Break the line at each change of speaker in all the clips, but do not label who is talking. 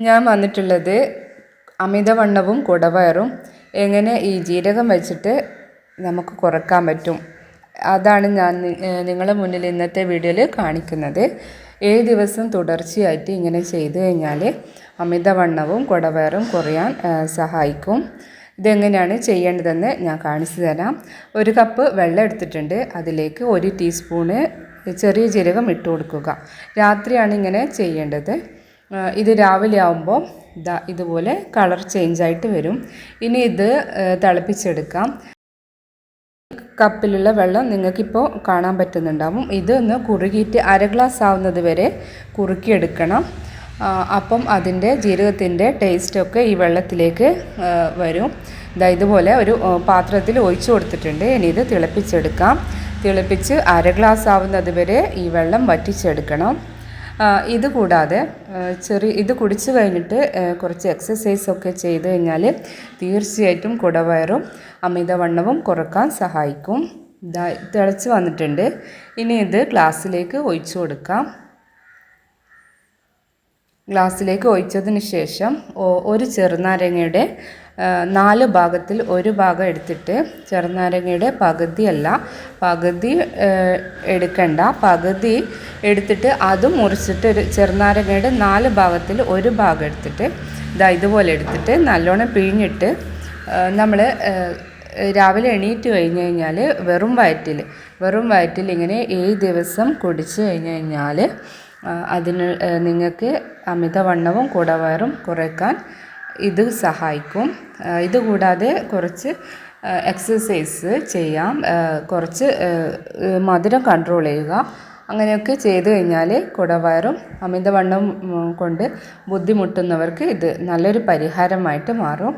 ഞാൻ വന്നിട്ടുള്ളത് അമിതവണ്ണവും കുടവയറും. എങ്ങനെ ഈ ജീരകം വെച്ചിട്ട് നമുക്ക് കുറയ്ക്കാൻ പറ്റും? അതാണ് ഞാൻ നിങ്ങളുടെ മുന്നിൽ ഇന്നത്തെ വീഡിയോയിൽ കാണിക്കുന്നത്. ഏഴ് ദിവസം തുടർച്ചയായിട്ട് ഇങ്ങനെ ചെയ്തു കഴിഞ്ഞാൽ അമിതവണ്ണവും കുടവയറും കുറയാൻ സഹായിക്കും. ഇതെങ്ങനെയാണ് ചെയ്യേണ്ടതെന്ന് ഞാൻ കാണിച്ചു തരാം. ഒരു കപ്പ് വെള്ളം എടുത്തിട്ടുണ്ട്. അതിലേക്ക് ഒരു ടീസ്പൂണ് ചെറിയ ജീരകം ഇട്ട് കൊടുക്കുക. രാത്രിയാണ് ഇങ്ങനെ ചെയ്യേണ്ടത്. ഇത് രാവിലെ ആകുമ്പോൾ ഇതാ ഇതുപോലെ കളർ ചേഞ്ച് ആയിട്ട് വരും. ഇനി ഇത് തിളപ്പിച്ചെടുക്കാം. കപ്പിലുള്ള വെള്ളം നിങ്ങൾക്കിപ്പോൾ കാണാൻ പറ്റുന്നുണ്ടാവും. ഇതൊന്ന് കുറുകിയിട്ട് അര ഗ്ലാസ് ആവുന്നത് വരെ കുറുക്കിയെടുക്കണം. അപ്പം അതിന്റെ ജീരകത്തിന്റെ ടേസ്റ്റൊക്കെ ഈ വെള്ളത്തിലേക്ക് വരും. ഇതാ ഇതുപോലെ ഒരു പാത്രത്തിൽ ഒഴിച്ചു കൊടുത്തിട്ടുണ്ട്. ഇനി ഇത് തിളപ്പിച്ചെടുക്കാം. തിളപ്പിച്ച് അര ഗ്ലാസ് ആവുന്നത് വരെ ഈ വെള്ളം വറ്റിച്ചെടുക്കണം. ഇത് കൂടാതെ ചെറിയ ഇത് കുടിച്ചു കഴിഞ്ഞിട്ട് കുറച്ച് എക്സസൈസ് ഒക്കെ ചെയ്ത് കഴിഞ്ഞാൽ തീർച്ചയായിട്ടും കുടവയറും അമിതവണ്ണവും കുറയ്ക്കാൻ സഹായിക്കും. തിളച്ച് വന്നിട്ടുണ്ട്. ഇനി ഇത് ഗ്ലാസ്സിലേക്ക് ഒഴിച്ചു കൊടുക്കാം. ഗ്ലാസ്സിലേക്ക് ഒഴിച്ചതിന് ശേഷം ഒരു ചെറുനാരങ്ങയുടെ നാല് ഭാഗത്തിൽ ഒരു ഭാഗം എടുത്തിട്ട് ചെറുനാരങ്ങയുടെ പകുതിയല്ല പകുതി എടുക്കണ്ട. പകുതി എടുത്തിട്ട് അത് മുറിച്ചിട്ട് ഒരു ചെറുനാരങ്ങയുടെ നാല് ഭാഗത്തിൽ ഒരു ഭാഗം എടുത്തിട്ട് ഇതാ ഇതുപോലെ എടുത്തിട്ട് നല്ലോണം പിഴിഞ്ഞിട്ട് നമ്മൾ രാവിലെ എണീറ്റ് കഴിഞ്ഞ് കഴിഞ്ഞാൽ വെറും വയറ്റിൽ വെറും വയറ്റിൽ ഇങ്ങനെ ഏഴ് ദിവസം കുടിച്ച് കഴിഞ്ഞ് കഴിഞ്ഞാൽ അതിന് നിങ്ങൾക്ക് അമിതവണ്ണവും കുടവയറും കുറയ്ക്കാൻ ഇത് സഹായിക്കും. ഇതുകൂടാതെ കൂടാതെ കുറച്ച് എക്സസൈസ് ചെയ്യാം. കുറച്ച് മധുരം കൺട്രോൾ ചെയ്യുക. അങ്ങനെയൊക്കെ ചെയ്തു കഴിഞ്ഞാൽ കുടവയറും അമിതവണ്ണം കൊണ്ട് ബുദ്ധിമുട്ടുന്നവർക്ക് ഇത് നല്ലൊരു പരിഹാരമായിട്ട് മാറും.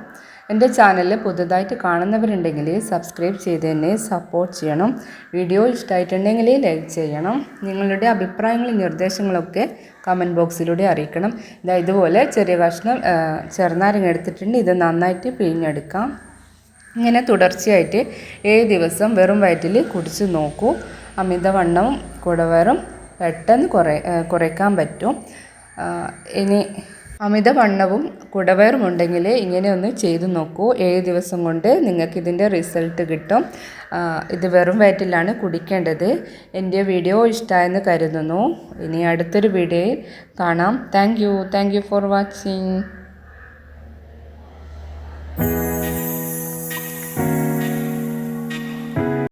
എന്റെ ചാനൽ പുതുതായിട്ട് കാണുന്നവരുണ്ടെങ്കിൽ സബ്സ്ക്രൈബ് ചെയ്ത് തന്നെ സപ്പോർട്ട് ചെയ്യണം. വീഡിയോ ഇഷ്ടമായിട്ടുണ്ടെങ്കിൽ ലൈക്ക് ചെയ്യണം. നിങ്ങളുടെ അഭിപ്രായങ്ങളും നിർദ്ദേശങ്ങളൊക്കെ കമന്റ് ബോക്സിലൂടെ അറിയിക്കണം. ഇതാ ഇതുപോലെ ചെറിയ കഷ്ണം ചെറുനാരങ്ങ എടുത്തിട്ടുണ്ട്. ഇത് നന്നായിട്ട് പിഴിഞ്ഞെടുക്കാം. ഇങ്ങനെ തുടർച്ചയായിട്ട് ഏഴ് ദിവസം വെറും വയറ്റിൽ കുടിച്ച് നോക്കൂ. അമിതവണ്ണവും കുടവറും പെട്ടെന്ന് കുറേ കുറയ്ക്കാൻ പറ്റും. ഇനി അമിതവണ്ണവും കുടവയറും ഉണ്ടെങ്കിൽ ഇങ്ങനെ ഒന്ന് ചെയ്തു നോക്കൂ. ഏഴ് ദിവസം കൊണ്ട് നിങ്ങൾക്ക് ഇതിന്റെ റിസൾട്ട് കിട്ടും. ഇത് വെറും വയറ്റിലാണ് കുടിക്കേണ്ടത്. എന്റെ വീഡിയോ ഇഷ്ടമായെന്ന് കരുതുന്നു. ഇനി അടുത്തൊരു വീഡിയോയിൽ കാണാം. Thank you. Thank you for watching.